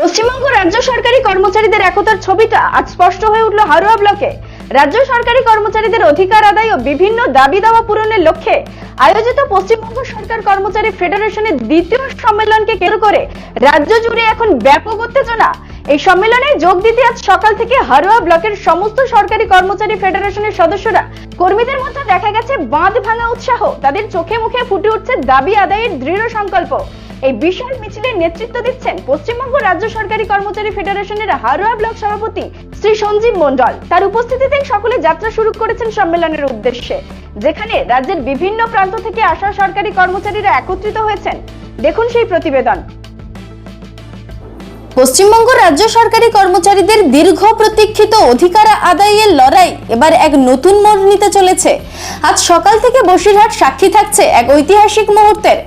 পশ্চিমবঙ্গ রাজ্য সরকারি কর্মচারীদের একতার ছবিটা আজ স্পষ্ট হয়ে উঠল হারোয়া ব্লকে। রাজ্য সরকারি কর্মচারীদের অধিকার আদায় ও বিভিন্ন দাবি দাওয়া পূরণের লক্ষ্যে আয়োজিত পশ্চিমবঙ্গ সরকার কর্মচারী ফেডারেশনের দ্বিতীয় সম্মেলনকে কেন্দ্র করে রাজ্য জুড়ে এখন ব্যাপক উত্তেজনা। এই সম্মেলনে যোগ দিতে আজ সকাল থেকে হারোয়া ব্লকের সমস্ত সরকারি কর্মচারী ফেডারেশনের সদস্যরা, কর্মীদের মধ্যে দেখা গেছে বাঁধ ভাঙা উৎসাহ। তাদের চোখে মুখে ফুটে উঠছে দাবি আদায়ের দৃঢ় সংকল্প। এই বিশাল মিছিলের নেতৃত্ব দিচ্ছেন পশ্চিমবঙ্গ রাজ্য সরকারি কর্মচারী ফেডারেশনের হারোয়া ব্লক সভাপতি শ্রী সঞ্জীব মণ্ডল। তার উপস্থিতিতে সকলে যাত্রা শুরু করেছেন সম্মেলনের উদ্দেশ্যে, যেখানে রাজ্যের বিভিন্ন প্রান্ত থেকে আসা সরকারি কর্মচারীরা একত্রিত হয়েছেন। দেখুন সেই প্রতিবেদন। পশ্চিমবঙ্গ রাজ্য সরকারি কর্মচারীদের দীর্ঘ প্রতীক্ষিত অধিকার আদায়ের লড়াই এবার এক নতুন মোড় নিতে চলেছে। আজ সকাল থেকে বসিরহাট সাক্ষী থাকছে এক ঐতিহাসিক মুহূর্তের।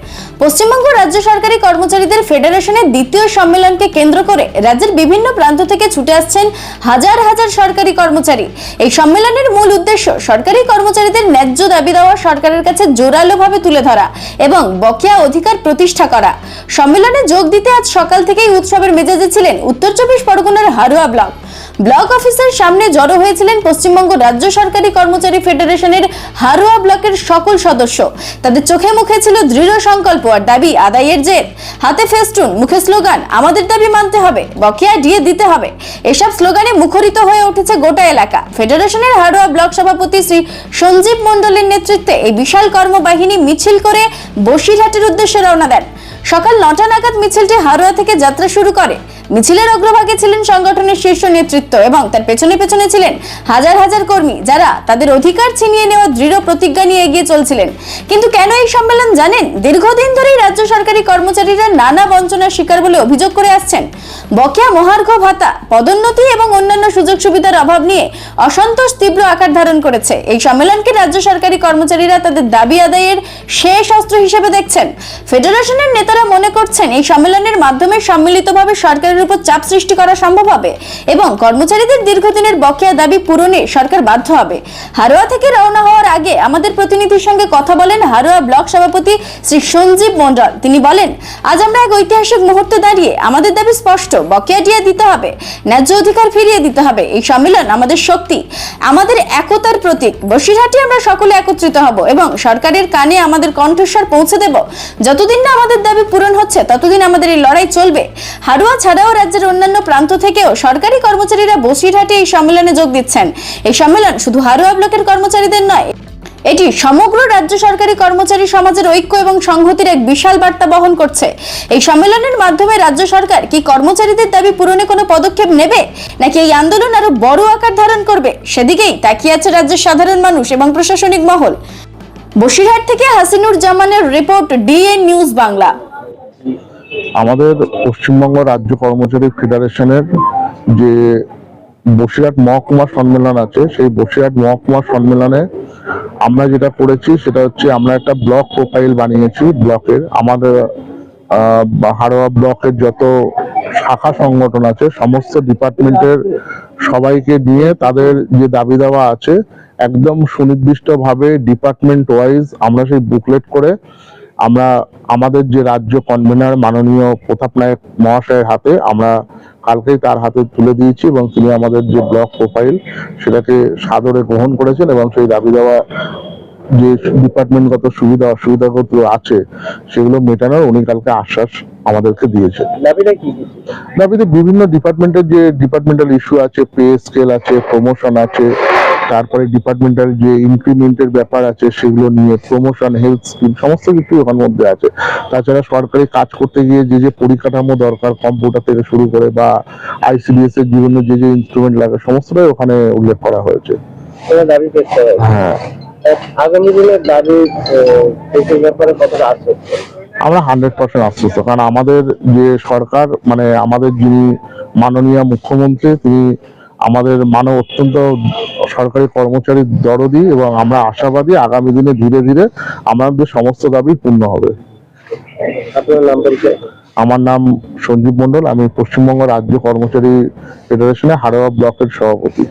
পশ্চিমবঙ্গ রাজ্য সরকারি কর্মচারীদের ফেডারেশনের দ্বিতীয় সম্মেলনকে কেন্দ্র করে রাজ্যের বিভিন্ন প্রান্ত থেকে ছুটে আসছেন হাজার হাজার সরকারি কর্মচারী। এই সম্মেলনের মূল উদ্দেশ্য সরকারি কর্মচারীদের ন্যায্য দাবি দেওয়া সরকারের কাছে জোরালোভাবে তুলে ধরা এবং বকেয়া অধিকার প্রতিষ্ঠা করা। সম্মেলনে যোগ দিতে আজ সকাল থেকেই উৎসবের মেজাজে ছিলেন উত্তর চব্বিশ পরগনার হারুয়া ব্লক। ব্লক অফিসের সামনে জড়ো হয়েছিলেন পশ্চিমবঙ্গ রাজ্য সরকারি কর্মচারী ফেডারেশনের হারোয়া ব্লকের সকল সদস্য। তাদের চোখে মুখে ছিল দৃঢ় সংকল্প আর দাবি আদায়ের জেদ হাতে ফেস্টুন, মুখে স্লোগান, আমাদের দাবি মানতে হবে, বকেয়া দিয়ে দিতে হবে। এসব স্লোগানে মুখরিত হয়ে উঠেছে গোটা এলাকা। ফেডারেশনের হারোয়া ব্লক সভাপতি শ্রী সঞ্জীব মণ্ডলের নেতৃত্বে এই বিশাল কর্মবাহিনী মিছিল করে বসিরহাটের উদ্দেশ্যে রওনা দেন। সকাল নটা নাগাদ মিছিলটি হারোয়া থেকে যাত্রা শুরু করে। মিছিলের অগ্রভাগে ছিলেন সংগঠনের শীর্ষ নেতৃত্ব এবং তার পেছনে পেছনে ছিলেন হাজার হাজার কর্মী যারা তাদের অধিকার ছিনিয়ে নেওয়ার দৃঢ় প্রতিজ্ঞা নিয়ে এগিয়ে চলছিলেন। কিন্তু কেন এই সম্মেলন জানেন? দীর্ঘদিন ধরেই রাজ্য সরকারি কর্মচারীরা নানা বঞ্চনার শিকার বলে অভিযোগ করে আসছেন। বকেয়া মহার্ঘ ভাতা, পদোন্নতি এবং অন্যান্য সুযোগ সুবিধার অভাব নিয়ে অসন্তোষ তীব্র আকার ধারণ করেছে। এই সম্মেলনকে রাজ্য সরকারি কর্মচারীরা তাদের দাবি আদায়ের শেষ অস্ত্র হিসেবে দেখছেন। ফেডারেশনের নেতারা মনে করছেন, এই সম্মেলনের মাধ্যমে সম্মিলিতভাবে সরকারের উপর চাপ সৃষ্টি করা সম্ভব হবে এবং কর্মচারীদের দীর্ঘদিনের বকেয়া দাবি পূরণে সরকার বাধ্য হবে। হারোয়া থেকে রওনা হওয়ার আগে আমাদের প্রতিনিধির সঙ্গে কথা বলেন হারোয়া ব্লক সভাপতি শ্রী সঞ্জীব মণ্ডল। তিনি বলেন, আজ আমরা এক ঐতিহাসিক মুহূর্তে দাঁড়িয়ে আমাদের দাবি স্পষ্ট, বকেয়া দিয়ে দিতে হবে, ন্যায্য অধিকার ফিরিয়ে দিতে হবে, এই সম্মেলন আমাদের শক্তি। আমাদের একতার প্রতীক। বসিরহাটে আমরা সকলে একত্রিত হব এবং সরকারের কানে আমাদের কণ্ঠস্বর পৌঁছে দেব। যতদিন না আমাদের দাবি পূরণ হচ্ছে, ততদিন আমাদের এই লড়াই চলবে। হারোয়া ছাড়াও রাজ্যের অন্যান্য প্রান্ত থেকেও সরকারি কর্মচারীরা বসিরহাটে এই সম্মেলনে যোগ দিচ্ছেন। এই সম্মেলন শুধু হারোয়া ব্লকের কর্মচারীদের নয়, এটি সমগ্র রাজ্য সরকারি কর্মচারী সমাজের ঐক্য এবং সংহতির এক বিশাল বার্তা বহন করছে। এই সম্মেলনের মাধ্যমে রাজ্য সরকার কি কর্মচারীদের দাবি পূরণে কোনো পদক্ষেপ নেবে, নাকি এই আন্দোলন আরও বড় আকার ধারণ করবে, সেদিকেই তাকিয়ে আছে রাজ্যের সাধারণ মানুষ এবং প্রশাসনিক মহল। বসিরহাট থেকে হাসিনুর জামানের রিপোর্ট ডিএন নিউজ বাংলা। আমাদের পশ্চিমবঙ্গ রাজ্য কর্মচারী ফেডারেশনের যে বসিরহাট মহকুমা সম্মেলন আছে, সেই বসিরহাট মহকুমা সম্মেলনে আমরা যেটা করেছি সেটা হচ্ছে আমরা একটা ব্লক প্রোফাইল বানিয়েছি। ব্লকের আমাদের হাড়োয়া ব্লকের যত শাখা সংগঠন আছে, সমস্ত ডিপার্টমেন্টের সবাইকে নিয়ে তাদের যে দাবি দেওয়া আছে, একদম সুনির্দিষ্টভাবে ডিপার্টমেন্ট ওয়াইজ আমরা সেই বুকলেট করে আমরা আমাদের যে রাজ্য কনভেনার মাননীয় প্রতাপ নায়ক মহাশয়ের হাতে আমরা কালকেই তার হাতে তুলে দিয়েছি এবং তিনি আমাদের যে ব্লক প্রোফাইল সেটাকে সাদরে গ্রহণ করেছেন এবং সেই দাবি দেওয়া যে ডিপার্টমেন্টগত সুবিধা অসুবিধাগত আছে সেগুলো মেটানোর উনি কালকে আশ্বাস আমাদেরকে দিয়েছে দাবিতে বিভিন্ন ডিপার্টমেন্টের যে ডিপার্টমেন্টাল ইস্যু আছে পে স্কেল আছে প্রমোশন আছে তারপরে ডিপার্টমেন্টাল যে ইনক্রিমেন্টের ব্যাপার আছে সেগুলো নিয়ে প্রমোশন হেলথ স্কিম সমস্ত কিছু ওখান মধ্যে আছে। তাছাড়া সরকারি কাজ করতে গিয়ে যে যে পরিকাঠামো দরকার কম্পিউটার থেকে শুরু করে বা আইসিডিএস এর বিভিন্ন যে যে ইনস্ট্রুমেন্ট লাগে সমস্তটাই ওখানে উল্লেখ করা হয়েছে। দাবি হ্যাঁ। আগামী দিনের দাবি ব্যাপারে কতটা আশ্বাস আমরা হান্ড্রেড পার্সেন্ট আশ্বস্ত কারণ আমাদের যে সরকার মানে আমাদের যিনি মাননীয় মুখ্যমন্ত্রী তিনি আমাদের মানব অত্যন্ত সরকারি কর্মচারী দরদি এবং আমরা আশাবাদী আগামী দিনে ধীরে ধীরে আমাদের সমস্ত দাবি পূর্ণ হবে। আপনার নাম আমার নাম সঞ্জীব মন্ডল আমি পশ্চিমবঙ্গ রাজ্য কর্মচারী ফেডারেশনে হাড়োয়া ব্লকের সভাপতি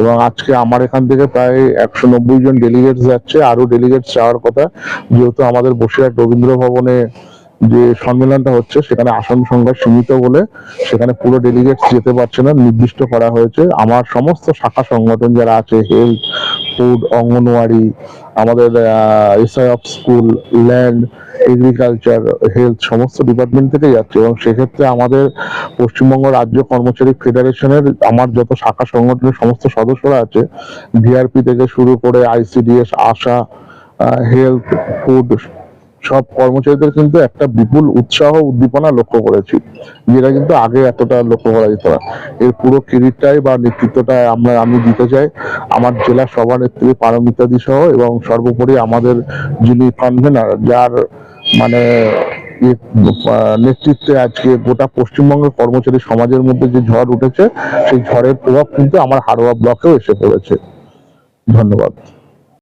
এবং আজকে আমার এখান থেকে প্রায় একশো নব্বই জন ডেলিগেটস যাচ্ছে আরও ডেলিগেটস যাওয়ার কথা। যেহেতু আমাদের বসিরহাট রবীন্দ্র ভবনে যে সম্মেলনটা হচ্ছে, সেখানে আসন সংখ্যা সীমিত বলে সেখানে পুরো ডেলিগেটস যেতে পারছে না, নির্দিষ্ট করা হয়েছে। আমার সমস্ত শাখা সংগঠন যারা আছে হেলথ ফুড অঙ্গনওয়াড়ি, আমাদের of school land agriculture health সমস্ত ডিপার্টমেন্ট থেকে যাচ্ছে। এবং সেক্ষেত্রে আমাদের পশ্চিমবঙ্গ রাজ্য কর্মচারী ফেডারেশনের আমার যত শাখা সংগঠনের সমস্ত সদস্যরা আছে ভিআরপি থেকে শুরু করে আইসিডিএস আশা হেলথ ফুড সব কর্মচারীদের কিন্তু একটা বিপুল উৎসাহ উদ্দীপনা লক্ষ্য করেছি। যেটা কিন্তু আগে এতটা লক্ষ্য করা যেত না। এর পুরো ক্রেডিটটাই বা নেতৃত্বটা আমরা, আমি দিতে চাই। আমার জেলা সভানেত্রী পারমিতাদি সহ এবং সর্বোপরি আমাদের যিনি কনভেনার যার মানে নেতৃত্বে আজকে গোটা পশ্চিমবঙ্গের কর্মচারী সমাজের মধ্যে যে ঝড় উঠেছে, সেই ঝড়ের প্রভাব কিন্তু আমার হারোয়া ব্লকেও এসে পড়েছে। ধন্যবাদ।